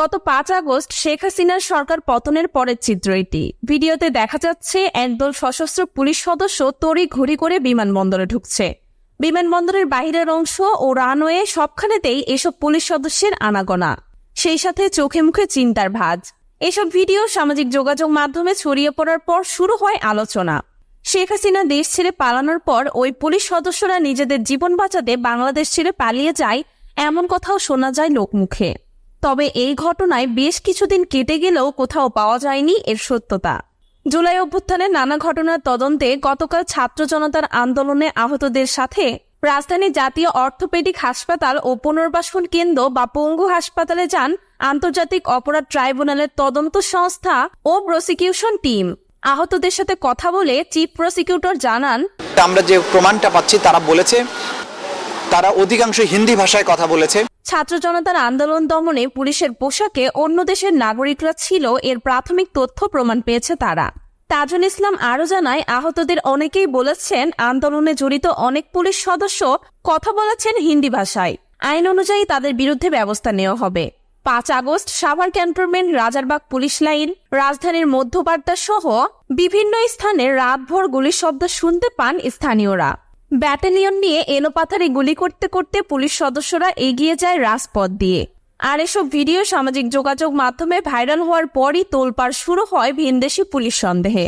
গত পাঁচ আগস্ট শেখ হাসিনার সরকার পতনের পরের চিত্র এটি। ভিডিওতে দেখা যাচ্ছে, একদল সশস্ত্র পুলিশ সদস্য তড়ি ঘড়ি করে বিমানবন্দরে ঢুকছে। বিমানবন্দরের বাহিরের অংশ ও রানওয়ে সবখানেতেই এসব পুলিশ সদস্যের আনাগোনা। সেই সাথে চোখে মুখে চিন্তার ভাঁজ। এসব ভিডিও সামাজিক যোগাযোগ মাধ্যমে ছড়িয়ে পড়ার পর শুরু হয় আলোচনা। শেখ হাসিনা দেশ ছেড়ে পালানোর পর ওই পুলিশ সদস্যরা নিজেদের জীবন বাঁচাতে বাংলাদেশ ছেড়ে পালিয়ে যায়, এমন কথাও শোনা যায় লোকমুখে। তবে এই ঘটনায় বেশ কিছুদিন কেটে গেলেও কোথাও পাওয়া যায়নি এর সত্যতা। জুলাই অভ্যুত্থানে নানা ঘটনার তদন্তে গতকাল ছাত্র জনতার আন্দোলনে আহতদের সাথে রাজধানীর জাতীয় অর্থোপেডিক হাসপাতাল ও পুনর্বাসন কেন্দ্র বা পঙ্গু হাসপাতালে যান আন্তর্জাতিক অপরাধ ট্রাইব্যুনালের তদন্ত সংস্থা ও প্রসিকিউশন টিম। আহতদের সাথে কথা বলে চিফ প্রসিকিউটর জানান আমরা যে প্রমাণটা পাচ্ছি, তারা বলেছে, তারা অধিকাংশ হিন্দি ভাষায় কথা বলেছে। ছাত্র জনতার আন্দোলন দমনে পুলিশের পোশাকে অন্য দেশের নাগরিকরা ছিল, এর প্রাথমিক তথ্য প্রমাণ পেয়েছে তারা। তাজুল ইসলাম আরও জানায়, আহতদের অনেকেই বলেছেন, আন্দোলনে জড়িত অনেক পুলিশ সদস্য কথা বলেছেন হিন্দি ভাষায়। আইন অনুযায়ী তাদের বিরুদ্ধে ব্যবস্থা নেওয়া হবে। পাঁচ August Savar cantonment, Rajarbag police line, রাজধানীর মধ্যবার্তা সহ বিভিন্ন স্থানে রাতভর গুলির শব্দ শুনতে পান স্থানীয়রা। ব্যাটালিয়ন নিয়ে এলোপাথারে গুলি করতে করতে পুলিশ সদস্যরা এগিয়ে যায় রাজপথ দিয়ে। আর এসব ভিডিও সামাজিক যোগাযোগ মাধ্যমে ভাইরাল হওয়ার পরই তোলপাড় শুরু হয় ভিনদেশি পুলিশ সন্দেহে।